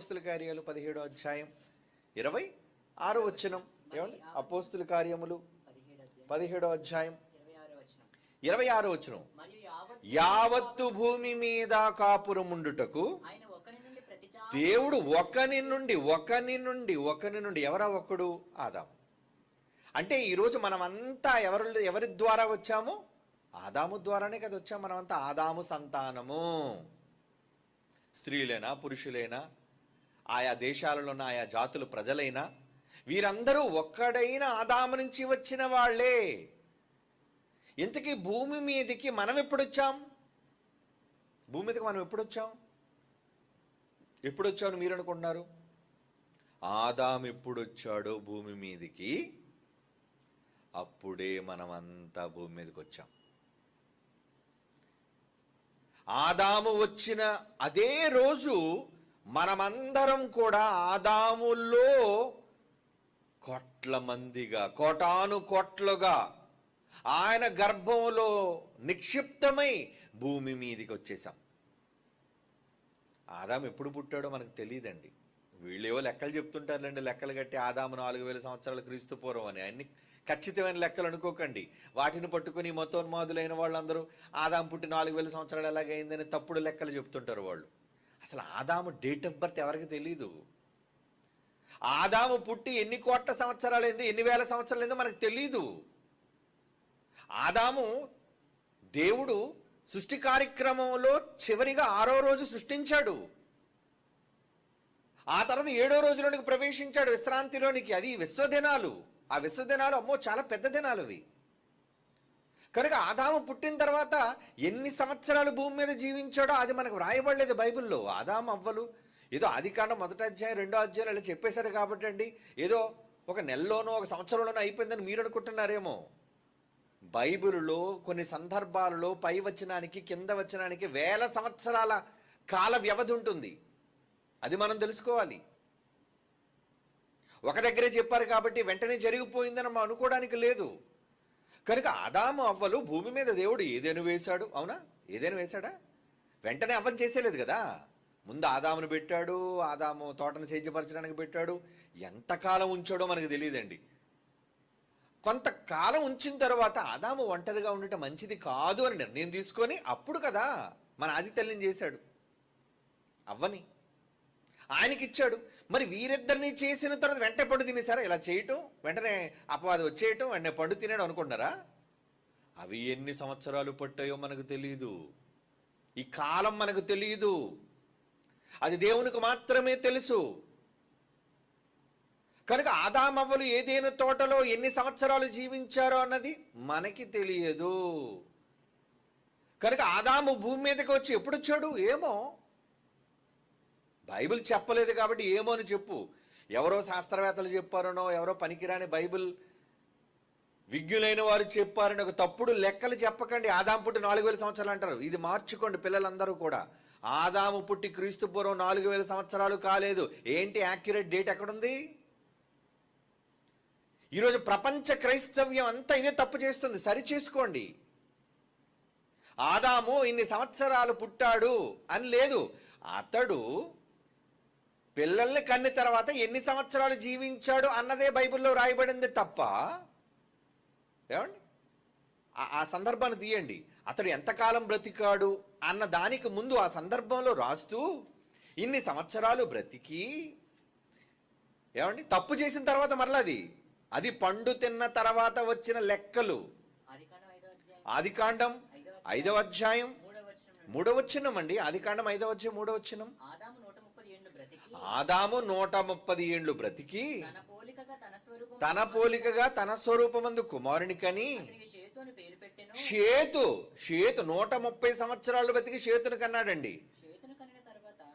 అపోస్తుల కార్యాలు పదిహేడో అధ్యాయం ఇరవై ఆరో వచనం. ఏమండి? అపోస్తుల కార్యములు పదిహేడో అధ్యాయం ఇరవై ఆరో వచనం. యావత్తు భూమి మీద కాపురముండుటకు దేవుడు ఒకని నుండి ఒకని నుండి ఒకని నుండి ఎవరా ఒకడు ఆదాం అంటే ఈరోజు మనమంతా ఎవరు ఎవరి ద్వారా వచ్చాము? ఆదాము ద్వారానే కదా వచ్చాము. మనమంతా ఆదాము సంతానము. స్త్రీలైనా పురుషులైనా? ఆయా దేశాలలో ఉన్న ఆయా జాతులు ప్రజలైనా వీరందరూ ఒక్కడైన ఆదాము నుంచి వచ్చిన వాళ్ళే. ఇంతకీ భూమి మీదకి మనం ఎప్పుడు వచ్చాం భూమి మీదకి మనం ఎప్పుడు వచ్చాం మీరు అనుకుంటున్నారు? ఆదాం ఎప్పుడొచ్చాడో భూమి మీదకి అప్పుడే మనమంతా భూమి మీదకి వచ్చాం. ఆదాము వచ్చిన అదే రోజు మనమందరం కూడా ఆదాముల్లో కోట్ల మందిగా కోటాను కోట్లుగా ఆయన గర్భంలో నిక్షిప్తమై భూమి మీదకి వచ్చేసాం ఆదాం ఎప్పుడు పుట్టాడో మనకు తెలియదండి వీళ్ళేవో లెక్కలు చెప్తుంటారులేండి లెక్కలు కట్టి ఆదాము నాలుగు వేల సంవత్సరాలు క్రీస్తు పూర్వం అని. అన్ని ఖచ్చితమైన లెక్కలు అనుకోకండి. వాటిని పట్టుకుని మతోన్మాదులైన వాళ్ళందరూ ఆదాం పుట్టి నాలుగు వేల సంవత్సరాలు ఎలాగైందని తప్పుడు లెక్కలు చెప్తుంటారు వాళ్ళు. అసలు ఆదాము డేట్ ఆఫ్ బర్త్ ఎవరికి తెలియదు ఆదాము పుట్టి ఎన్ని కోట్ల సంవత్సరాలు ఏందో ఎన్ని వేల సంవత్సరాలు ఏందో మనకు తెలియదు ఆదాము దేవుడు సృష్టి కార్యక్రమంలో చివరిగా ఆరో రోజు సృష్టించాడు. ఆ తర్వాత ఏడో రోజులోనికి ప్రవేశించాడు విశ్రాంతిలోనికి. అది విశ్వదినాలు. ఆ విశ్వదినాలు అమ్మో చాలా పెద్ద దినాలు అవి. కనుక ఆదాము పుట్టిన తర్వాత ఎన్ని సంవత్సరాలు భూమి మీద జీవించాడో అది మనకు వ్రాయబడలేదు బైబిల్లో. ఆదాము అవ్వలు. ఏదో ఆదికాండం మొదటి అధ్యాయం రెండో అధ్యాయం అలా చెప్పేశాడు కాబట్టి అండి. ఏదో ఒక నెలలోనో ఒక సంవత్సరంలోనో అయిపోయిందని మీరు అనుకుంటున్నారేమో. బైబిల్లో కొన్ని సందర్భాలలో పై వచనానికి కింద వచనానికి వేల సంవత్సరాల కాల వ్యవధి ఉంటుంది. అది మనం తెలుసుకోవాలి. ఒక దగ్గరే చెప్పారు కాబట్టి వెంటనే జరిగిపోయిందని మనం అనుకోవడానికి లేదు. కనుక ఆదాము అవ్వలు భూమి మీద దేవుడు ఏదేను వేశాడు? అవునా? ఏదేను వేశాడా? వెంటనే అవ్వని చేసేలేదు కదా. ముందు ఆదామును పెట్టాడు ఆదాము తోటను సేద్యపరచడానికి పెట్టాడు. ఎంతకాలం ఉంచాడో మనకు తెలియదండి. కొంతకాలం ఉంచిన తర్వాత ఆదాము ఒంటరిగా ఉండటం మంచిది కాదు అని నిర్ణయం తీసుకొని అప్పుడు కదా మన ఆది తల్లిని చేశాడు. అవ్వని. ఆయనకి ఇచ్చాడు మరి వీరిద్దరిని చేసిన తర్వాత వెంటనే పండు తినేసారా ఇలా చేయటం వెంటనే అపవాది వచ్చేయటం వెంటనే పండు తినేయడం అనుకున్నారా అవి ఎన్ని సంవత్సరాలు పట్టాయో మనకు తెలియదు ఈ కాలం మనకు తెలియదు అది దేవునికి మాత్రమే తెలుసు. కనుక ఆదామవ్వలు ఏదైనా తోటలో ఎన్ని సంవత్సరాలు జీవించారో అన్నది మనకి తెలియదు. కనుక ఆదాము భూమి మీదకి వచ్చి ఎప్పుడు వచ్చాడు? ఏమో బైబిల్ చెప్పలేదు కాబట్టి ఏమో అని చెప్పు. ఎవరో శాస్త్రవేత్తలు చెప్పారనో ఎవరో పనికిరాని బైబిల్ విజ్ఞులైన వారు చెప్పారని ఒక తప్పుడు లెక్కలు చెప్పకండి. ఆదాము పుట్టి నాలుగు వేల సంవత్సరాలు అంటారు. ఇది మార్చుకోండి పిల్లలందరూ కూడా. ఆదాము పుట్టి క్రీస్తు పూర్వం నాలుగు వేల సంవత్సరాలు కాలేదు. ఏంటి యాక్యురేట్ డేట్ ఎక్కడుంది? ఈరోజు ప్రపంచ క్రైస్తవ్యం అంతా ఇదే తప్పు చేస్తుంది. సరి చేసుకోండి. ఆదాము ఇన్ని సంవత్సరాలు పుట్టాడు అని లేదు. అతడు పిల్లల్ని కన్ని తర్వాత ఎన్ని సంవత్సరాలు జీవించాడు అన్నదే బైబిల్లో రాయబడింది తప్ప. ఏమండి? ఆ- సందర్భాన్ని తీయండి. అతడు ఎంతకాలం బ్రతికాడు అన్న దానికి ముందు ఆ సందర్భంలో రాస్తూ ఇన్ని సంవత్సరాలు బ్రతికి ఏమండి? తప్పు చేసిన తర్వాత మరలాది. అది అది పండు తిన్న తర్వాత వచ్చిన లెక్కలు. ఆదికాండం ఐదో అధ్యాయం ఐదవ అధ్యాయం. మూడవ వచనం వచ్చినం అండి. ఆదికాండం ఐదవ అధ్యాయం మూడవ ఆదాము నూట ముప్పది ఏళ్ళు బ్రతికి ఆదాము నూట ముప్పది ఏండ్లు బ్రతికి తన పోలికగా తన స్వరూపమందు కుమారునికని అతనికి షేతు షేతు నూట ముప్పై సంవత్సరాలు బతికి షేతును కన్నాడండి.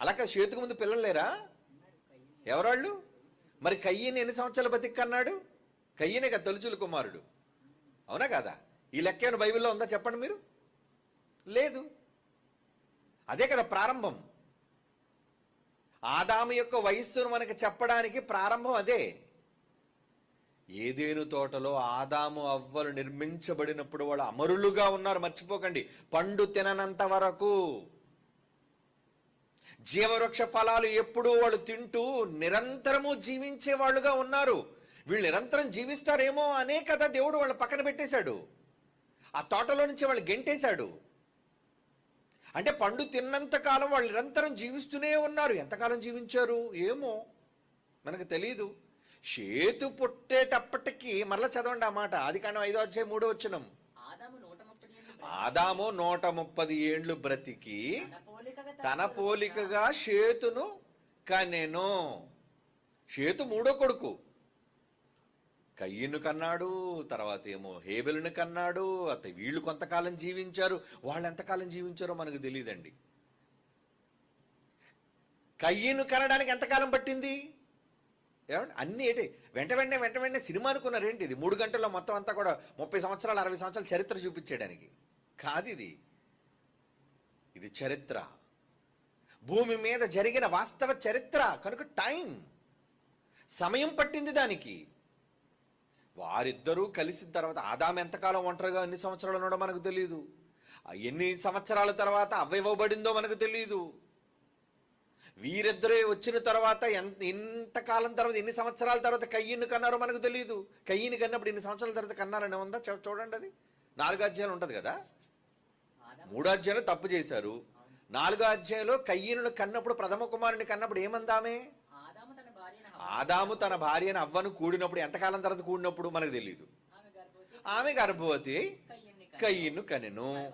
అలాగే షేతుకు ముందు పిల్లలు లేరా. ఎవరాళ్ళు? మరి కయ్యని ఎన్ని సంవత్సరాలు బతికి కన్నాడు? కయ్యనే కదా తొలుచులు కుమారుడు. అవునా కదా? ఈ లెక్క ఏమైనా బైబిల్లో ఉందా చెప్పండి మీరు? లేదు. అదే కదా ప్రారంభం. ఆదాము యొక్క వయస్సును మనకు చెప్పడానికి ప్రారంభం అదే. ఏదేను తోటలో ఆదాము అవ్వలు నిర్మించబడినప్పుడు వాళ్ళు అమరులుగా ఉన్నారు. మర్చిపోకండి. పండు తిననంత వరకు జీవవృక్ష ఫలాలు ఎప్పుడూ వాళ్ళు తింటూ నిరంతరము జీవించే వాళ్ళుగా ఉన్నారు. వీళ్ళు నిరంతరం జీవిస్తారేమో అనే కదా దేవుడు వాళ్ళ పక్కన పెట్టేశాడు. ఆ తోటలో నుంచి వాళ్ళు గెంటేశాడు. అంటే పండు తిన్నంత కాలం వాళ్ళు నిరంతరం జీవిస్తూనే ఉన్నారు. ఎంతకాలం జీవించారు? ఏమో మనకు తెలియదు చేతు పుట్టేటప్పటికి మరలా చదవండి ఆ మాట. అది కానీ ఐదో అధ్యాయం మూడో వచ్చినం ఆదాము నూట ముప్పది ఏండ్లు బ్రతికి తన పోలికగా తన పోలికగా షేతును కనెను. షేతు మూడో కొడుకు. కయ్యను కన్నాడు తర్వాత ఏమో హేబెల్ని కన్నాడు అత వీళ్ళు కొంతకాలం జీవించారు. వాళ్ళు ఎంతకాలం జీవించారో మనకు తెలియదండి కయ్యను కనడానికి ఎంతకాలం పట్టింది? ఏమండి? అన్ని ఏంటి? వెంట వెంటనే వెంట వెంటనే సినిమా అనుకున్నారు ఏంటి ఇది? మూడు గంటల్లో మొత్తం అంతా కూడా ముప్పై సంవత్సరాలు అరవై సంవత్సరాల చరిత్ర చూపించేయడానికి. కాదు ఇది. ఇది చరిత్ర. భూమి మీద జరిగిన వాస్తవ చరిత్ర. కనుక టైం. సమయం పట్టింది దానికి. వారిద్దరూ కలిసిన తర్వాత ఆదాం ఎంతకాలం ఒంటరిగా ఎన్ని సంవత్సరాలు ఉన్నాడో మనకు తెలియదు ఎన్ని సంవత్సరాల తర్వాత అవ్వివ్వబడిందో మనకు తెలియదు వీరిద్దరే వచ్చిన తర్వాత ఎంత ఇంతకాలం తర్వాత ఎన్ని సంవత్సరాల తర్వాత కయ్యిని కన్నారో మనకు తెలియదు కయ్యిని కన్నప్పుడు ఎన్ని సంవత్సరాల తర్వాత కన్నారని ఉందా? చూడండి అది. నాలుగు అధ్యాయాలు ఉంటుంది కదా? మూడో అధ్యాయంలో తప్పు చేశారు. నాలుగో అధ్యాయంలో కయ్యను కన్నప్పుడు ప్రథమ కుమారుని కన్నప్పుడు ఏమందామే? ఆదాము తన భార్యను అవ్వను కూడినప్పుడు ఎంతకాలం తర్వాత కూడినప్పుడు మనకు తెలియదు ఆమె గర్భవతి కయ్యను కనెను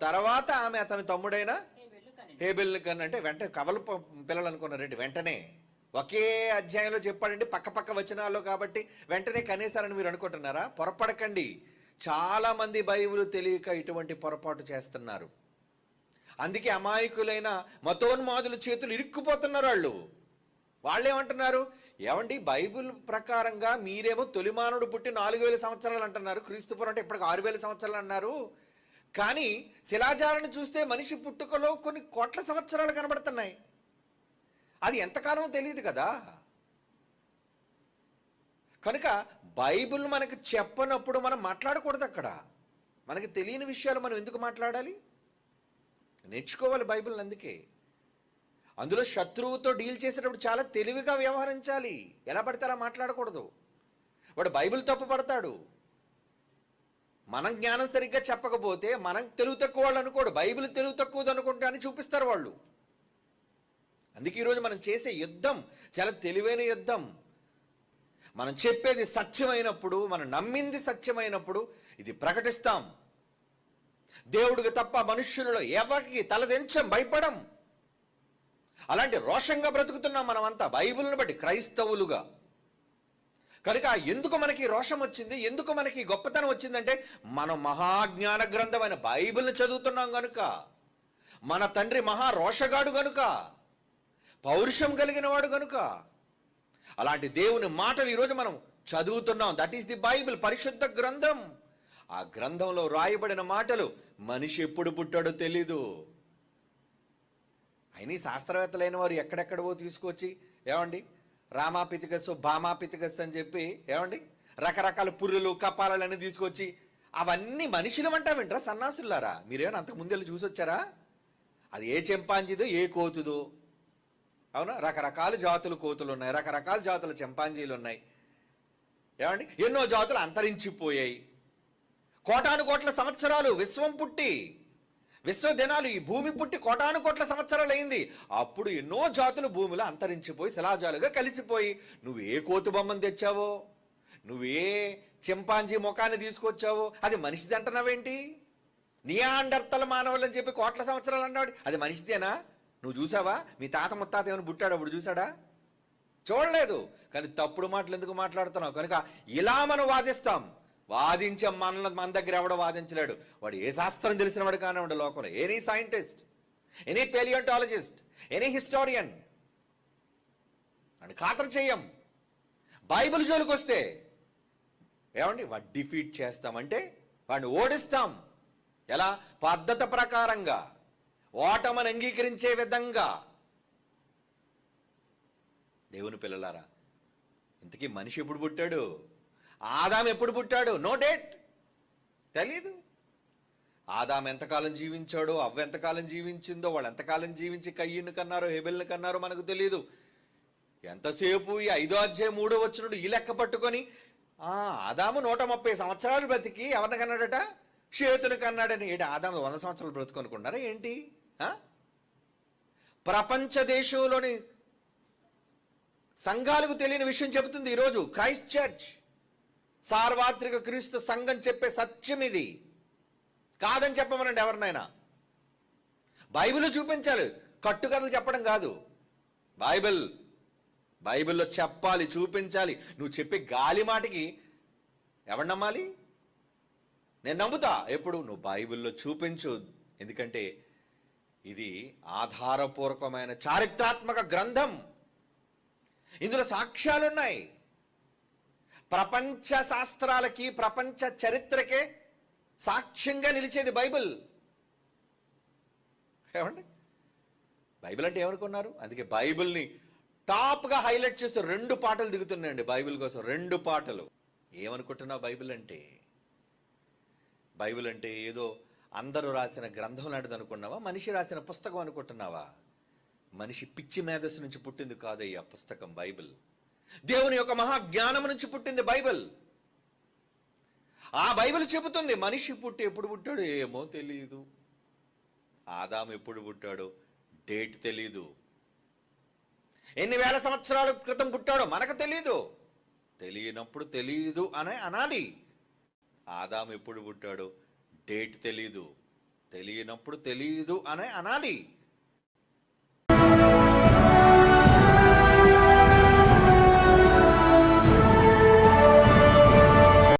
తర్వాత ఆమె అతని తమ్ముడు. అతని తమ్ముడైన హేబెలు కనెను అంటే వెంట కవల పిల్లలు అనుకున్నారండి వెంటనే ఒకే అధ్యాయంలో చెప్పాడండి పక్క పక్క వచనాల్లో కాబట్టి వెంటనే కనేశారని మీరు అనుకుంటున్నారా? పొరపడకండి. చాలా మంది బైబిల్ తెలియక ఇటువంటి పొరపాటు చేస్తున్నారు. అందుకే అమాయకులైన మతోన్మాదుల చేతులు ఇరుక్కుపోతున్నారు వాళ్ళు. వాళ్ళేమంటున్నారు? ఏమండి బైబిల్ ప్రకారంగా మీరేమో తొలిమానుడు పుట్టి నాలుగు వేల సంవత్సరాలు అంటున్నారు. క్రీస్తుపురం అంటే ఇప్పటికి ఆరు వేల సంవత్సరాలు అన్నారు. కానీ శిలాజాలను చూస్తే మనిషి పుట్టుకలో కొన్ని కోట్ల సంవత్సరాలు కనబడుతున్నాయి. అది ఎంతకాలం తెలియదు కదా. కనుక బైబిల్ మనకు చెప్పనప్పుడు మనం మాట్లాడకూడదు అక్కడ. మనకి తెలియని విషయాలు మనం ఎందుకు మాట్లాడాలి? నేర్చుకోవాలి బైబిల్ అందుకే. అందులో శత్రువుతో డీల్ చేసేటప్పుడు చాలా తెలివిగా వ్యవహరించాలి. ఎలా పడితే అలా మాట్లాడకూడదు. వాడు బైబిల్ తప్పు పడతాడు. మనం జ్ఞానం సరిగ్గా చెప్పకపోతే మనం తెలుగు తక్కువ వాళ్ళు అనుకోడు బైబిల్ తెలుగు తక్కువది అనుకుంటా అని చూపిస్తారు వాళ్ళు. అందుకే ఈరోజు మనం చేసే యుద్ధం చాలా తెలివైన యుద్ధం. మనం చెప్పేది సత్యమైనప్పుడు మనం నమ్మింది సత్యమైనప్పుడు ఇది ప్రకటిస్తాం. దేవుడికి తప్ప మనుష్యులలో ఎవరికి తలదించం భయపడం. అలాంటి రోషంగా బ్రతుకుతున్నాం మనమంతా బైబిల్ని బట్టి క్రైస్తవులుగా. కనుక ఎందుకు మనకి రోషం వచ్చింది? ఎందుకు మనకి గొప్పతనం వచ్చిందంటే మనం మహాజ్ఞాన గ్రంథమైన బైబిల్ని చదువుతున్నాం గనుక. మన తండ్రి మహా రోషగాడు గనుక. పౌరుషం కలిగిన వాడు గనుక. అలాంటి దేవుని మాటలు ఈరోజు మనం చదువుతున్నాం. దట్ ఈస్ ది బైబిల్ పరిశుద్ధ గ్రంథం. ఆ గ్రంథంలో రాయబడిన మాటలు మనిషి ఎప్పుడు పుట్టాడో తెలీదు. అయిన ఈ శాస్త్రవేత్తలైన వారు ఎక్కడెక్కడవో తీసుకొచ్చి ఏమండి? రామాపితికస్సు భామాపితికస్సు అని చెప్పి ఏమండి? రకరకాల పుర్రులు కపాలన్నీ తీసుకొచ్చి అవన్నీ మనుషులు అంటా వింటారా సన్నాసులారా మీరేమైనా అంతకు ముందు చూసొచ్చారా? అది ఏ చెంపాంజీదో ఏ కోతుదో? అవునా? రకరకాల జాతులు కోతులు ఉన్నాయి రకరకాల జాతుల చెంపాంజీలు ఉన్నాయి ఏమండి? ఎన్నో జాతులు అంతరించిపోయాయి. కోటాను కోట్ల సంవత్సరాలు విశ్వం పుట్టి విశ్వదినాలు ఈ భూమి పుట్టి కోటాను కోట్ల సంవత్సరాలు అయింది అప్పుడు ఎన్నో జాతులు భూమిలో అంతరించిపోయి శిలాజాలుగా కలిసిపోయి నువ్వు ఏ కోతు బొమ్మను తెచ్చావో? నువ్వే చింపాంజీ ముఖాన్ని తీసుకొచ్చావో? అది మనిషిది అంటున్నావేంటి? నియాండర్తల మానవులు అని చెప్పి కోట్ల సంవత్సరాలు అన్నాడు. అది మనిషిదేనా? నువ్వు చూసావా? మీ తాత ముత్తాత ఏమైనా పుట్టాడు అప్పుడు చూసాడా? చూడలేదు. కానీ తప్పుడు మాటలు ఎందుకు మాట్లాడుతున్నావు? కనుక ఇలా మనం వాదిస్తాం. వాదించే మన మన దగ్గర ఎవడో వాదించలేడు. వాడు ఏ శాస్త్రం తెలిసిన వాడు కానివ్వండి లోకంలో. Any scientist any paleontologist any historian అని ఖాతరు చేయం. బైబిల్ జోలికి వస్తే ఏమండి? వాడు డిఫీట్ చేస్తామంటే వాడిని ఓడిస్తాం. ఎలా? పద్ధతి ప్రకారంగా ఓటమని అంగీకరించే విధంగా. దేవుని పిల్లలారా ఇంతకీ మనిషి ఎప్పుడు పుట్టాడు? ఆదాం ఎప్పుడు పుట్టాడు? నో డేట్ తెలీదు. ఆదాం ఎంతకాలం జీవించాడో అవ్వ ఎంతకాలం జీవించిందో వాళ్ళు ఎంతకాలం జీవించి కయ్యను కన్నారో హెబెల్ని కన్నారో మనకు తెలియదు ఎంతసేపు ఈ ఐదో అధ్యాయం మూడో వచ్చినప్పుడు ఈ లెక్క పట్టుకొని ఆదాము నూట ముప్పై సంవత్సరాలు బ్రతికి ఎవరిని కన్నాడట? చేతుని కన్నాడని. ఏంటి ఆదాము వంద సంవత్సరాలు బ్రతుకొనుకున్నారా? ఏంటి? ప్రపంచ దేశంలోని సంఘాలకు తెలియని విషయం చెబుతుంది ఈరోజు. క్రైస్ట్ చర్చ్ సార్వత్రిక క్రీస్తు సంఘం చెప్పే సత్యం ఇది. కాదని చెప్పమనండి ఎవరినైనా. బైబిల్ చూపించాలి. కట్టుకథలు చెప్పడం కాదు. బైబిల్ బైబిల్లో చెప్పాలి చూపించాలి. నువ్వు చెప్పే గాలి మాటకి ఎవరు నమ్మాలి? నేను నమ్ముతా. ఎప్పుడు? నువ్వు బైబిల్లో చూపించు. ఎందుకంటే ఇది ఆధారపూర్వకమైన చారిత్రాత్మక గ్రంథం. ఇందులో సాక్ష్యాలు ఉన్నాయి ప్రపంచ శాస్త్రాలకి ప్రపంచ చరిత్రకే సాక్ష్యంగా నిలిచేది బైబిల్. ఏమండి? బైబిల్ అంటే ఏమనుకున్నారు? అందుకే బైబిల్ని టాప్గా హైలైట్ చేస్తూ రెండు పాటలు దిగుతున్నాయండి బైబిల్ కోసం. రెండు పాటలు. ఏమనుకుంటున్నావు బైబిల్ అంటే? బైబిల్ అంటే ఏదో అందరూ రాసిన గ్రంథం లాంటిది అనుకున్నావా? మనిషి రాసిన పుస్తకం అనుకుంటున్నావా? మనిషి పిచ్చి మేధస్సు నుంచి పుట్టింది కాదయ్యా పుస్తకం బైబిల్. దేవుని యొక్క మహాజ్ఞానం నుంచి పుట్టింది బైబిల్. ఆ బైబిల్ చెబుతుంది మనిషి పుట్టి ఎప్పుడు పుట్టాడు ఏమో తెలియదు ఆదాం ఎప్పుడు పుట్టాడో డేట్ తెలీదు. ఎన్ని వేల సంవత్సరాల క్రితం పుట్టాడో మనకు తెలియదు తెలియనప్పుడు తెలియదు అనే అనాలి. ఆదాం ఎప్పుడు పుట్టాడో డేట్ తెలీదు. తెలియనప్పుడు తెలియదు అనే అనాలి.